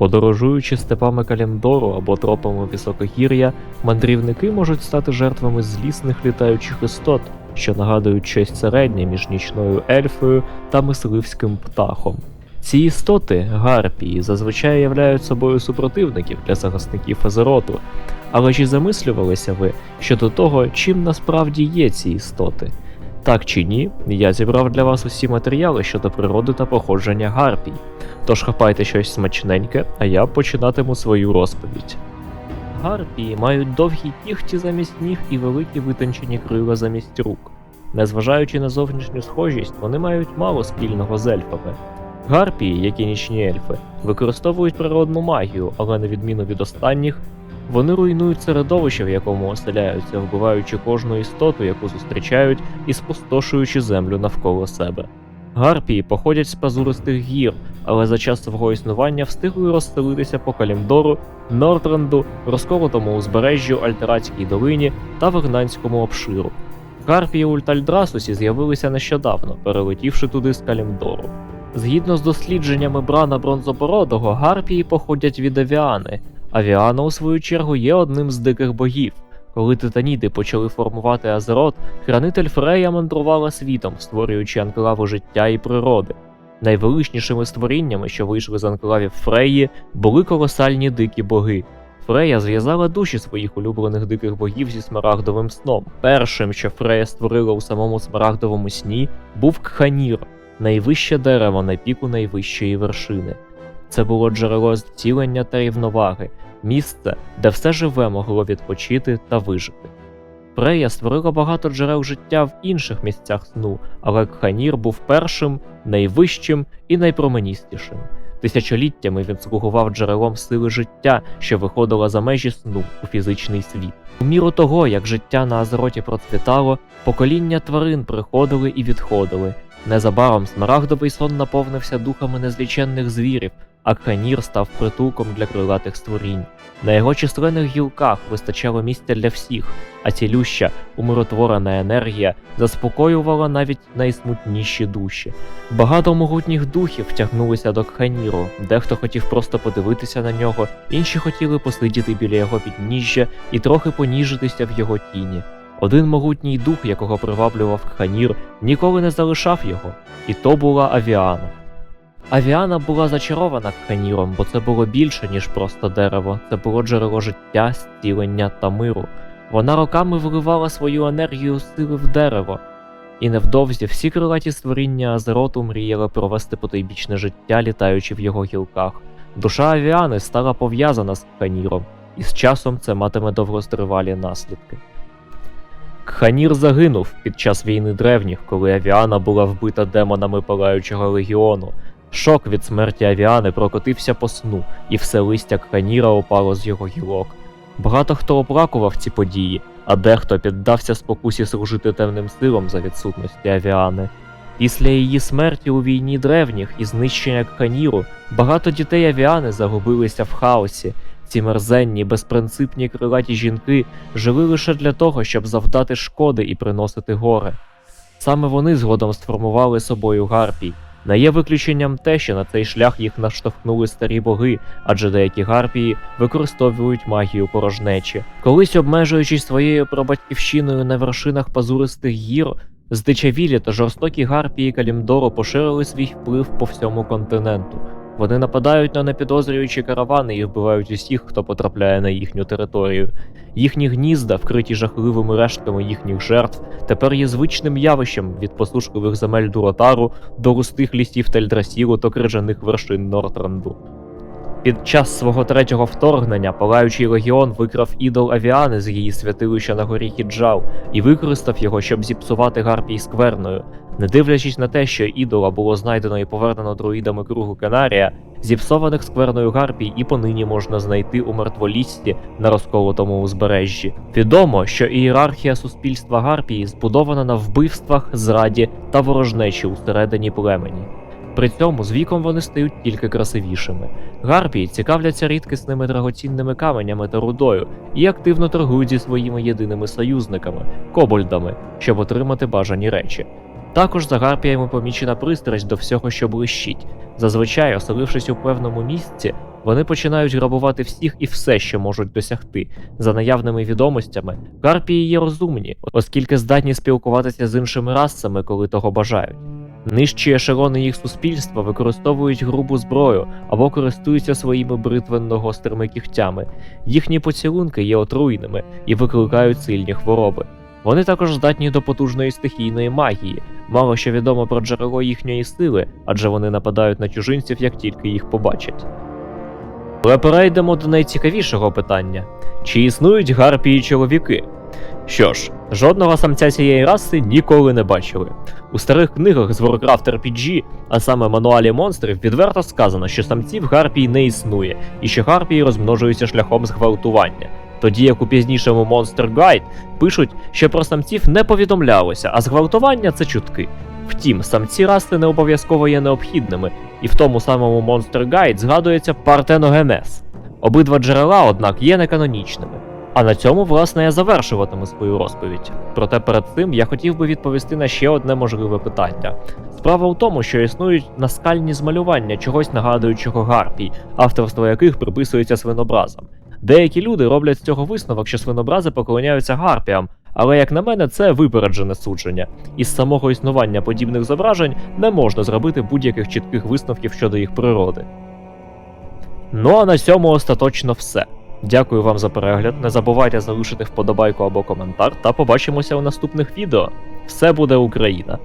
Подорожуючи степами Калімдору або тропами високогір'я, мандрівники можуть стати жертвами злісних літаючих істот, що нагадують щось середнє між нічною ельфою та мисливським птахом. Ці істоти, гарпії, зазвичай являють собою супротивників для захисників Езероту, але чи замислювалися ви щодо того, чим насправді є ці істоти? Так чи ні, я зібрав для вас усі матеріали щодо природи та походження гарпій. Тож хапайте щось смачненьке, а я починатиму свою розповідь. Гарпії мають довгі кіхті замість ніг і великі витончені крила замість рук. Незважаючи на зовнішню схожість, вони мають мало спільного з ельфами. Гарпії, як і нічні ельфи, використовують природну магію, але на відміну від останніх, вони руйнують середовище, в якому оселяються, вбиваючи кожну істоту, яку зустрічають, і спустошуючи землю навколо себе. Гарпії походять з пазуристих гір, але за час свого існування встигли розселитися по Калімдору, Нортренду, розколотому узбережжю Альтератській долині та Вигнанському обширу. Гарпії Ультальдрасусі з'явилися нещодавно, перелетівши туди з Калімдору. Згідно з дослідженнями Брана Бронзобородого, гарпії походять від Авіани. Авіана, у свою чергу, є одним з диких богів. Коли титаніди почали формувати Азерот, хранитель Фрея мандрувала світом, створюючи анклави життя і природи. Найвеличнішими створіннями, що вийшли з анклавів Фреї, були колосальні дикі боги. Фрея зв'язала душі своїх улюблених диких богів зі смарагдовим сном. Першим, що Фрея створила у самому смарагдовому сні, був Кханір, найвище дерево на піку найвищої вершини. Це було джерело зцілення та рівноваги, місце, де все живе могло відпочити та вижити. Фрея створила багато джерел життя в інших місцях сну, але Кханір був першим, найвищим і найпроменістішим. Тисячоліттями він слугував джерелом сили життя, що виходила за межі сну у фізичний світ. У міру того, як життя на Азероті процвітало, покоління тварин приходили і відходили. Незабаром смарагдовий сон наповнився духами незліченних звірів, а Кханір став притулком для крилатих створінь. На його численних гілках вистачало місця для всіх, а цілюща, умиротворена енергія заспокоювала навіть найсмутніші душі. Багато могутніх духів тягнулися до Кханіру, дехто хотів просто подивитися на нього, інші хотіли посидіти біля його підніжжя і трохи поніжитися в його тіні. Один могутній дух, якого приваблював Кханір, ніколи не залишав його, і то була Авіана. Авіана була зачарована Кханіром, бо це було більше, ніж просто дерево, це було джерело життя, зцілення та миру. Вона роками виливала свою енергію сили в дерево, і невдовзі всі крилаті створіння Азероту мріяли провести потойбічне життя, літаючи в його гілках. Душа Авіани стала пов'язана з Кханіром, і з часом це матиме довгостривалі наслідки. Кханір загинув під час війни древніх, коли Авіана була вбита демонами палаючого легіону. Шок від смерті Авіани прокотився по сну, і все листя Кханіра опало з його гілок. Багато хто оплакував ці події, а дехто піддався спокусі служити темним силам за відсутності Авіани. Після її смерті у війні древніх і знищення Кханіру багато дітей Авіани загубилися в хаосі. Ці мерзенні, безпринципні крилаті жінки жили лише для того, щоб завдати шкоди і приносити горе. Саме вони згодом сформували собою гарпій. Не є виключенням те, що на цей шлях їх наштовхнули старі боги, адже деякі гарпії використовують магію порожнечі. Колись обмежуючись своєю пробатьківщиною на вершинах пазуристих гір, здичавілі та жорстокі гарпії Калімдору поширили свій вплив по всьому континенту. Вони нападають на непідозрюючі каравани і вбивають усіх, хто потрапляє на їхню територію. Їхні гнізда, вкриті жахливими рештками їхніх жертв, тепер є звичним явищем від посушливих земель Дуротару до густих лісів Тельдрасілу та крижаних вершин Нортранду. Під час свого третього вторгнення палаючий легіон викрав ідол Авіани з її святилища на горі Хіджал і використав його, щоб зіпсувати гарпій скверною. Не дивлячись на те, що ідола було знайдено і повернено друїдами кругу Канарія, зіпсованих скверною гарпій і понині можна знайти у мертволісті на розколотому узбережжі. Відомо, що ієрархія суспільства гарпії збудована на вбивствах, зраді та ворожнечі усередині племені. При цьому з віком вони стають тільки красивішими. Гарпії цікавляться рідкісними драгоцінними каменями та рудою і активно торгують зі своїми єдиними союзниками кобольдами, щоб отримати бажані речі. Також за гарпіями помічена пристрасть до всього, що блищить. Зазвичай, оселившись у певному місці, Вони починають грабувати всіх і все, що можуть досягти. За наявними відомостями, гарпії є розумні, оскільки здатні спілкуватися з іншими расами, коли того бажають. Нижчі ешелони їх суспільства використовують грубу зброю або користуються своїми бритвенно-гострими кігтями. Їхні поцілунки є отруйними і викликають сильні хвороби. Вони також здатні до потужної стихійної магії. Мало що відомо про джерело їхньої сили, адже вони нападають на чужинців, як тільки їх побачать. Але перейдемо до найцікавішого питання: чи існують гарпії чоловіки? Що ж, жодного самця цієї раси ніколи не бачили. У старих книгах з Warcraft RPG, а саме мануалі монстрів, відверто сказано, що самців гарпій не існує, і що гарпії розмножуються шляхом зґвалтування. Тоді як у пізнішому Monster Guide пишуть, що про самців не повідомлялося, а зґвалтування це чутки. Втім, самці раси не обов'язково є необхідними, і в тому самому Monster Guide згадується партеногенез. Обидва джерела, однак, є неканонічними. А на цьому, власне, я завершуватиму свою розповідь. Проте перед цим я хотів би відповісти на ще одне можливе питання. Справа в тому, що існують наскальні змалювання чогось нагадуючого гарпій, авторство яких приписується свинобразам. Деякі люди роблять з цього висновок, що свинобрази поклоняються гарпіям, але як на мене, це випереджене судження. Із самого існування подібних зображень не можна зробити будь-яких чітких висновків щодо їх природи. Ну а на цьому остаточно все. Дякую вам за перегляд. Не забувайте залишити вподобайку або коментар, та побачимося у наступних відео. Все буде Україна!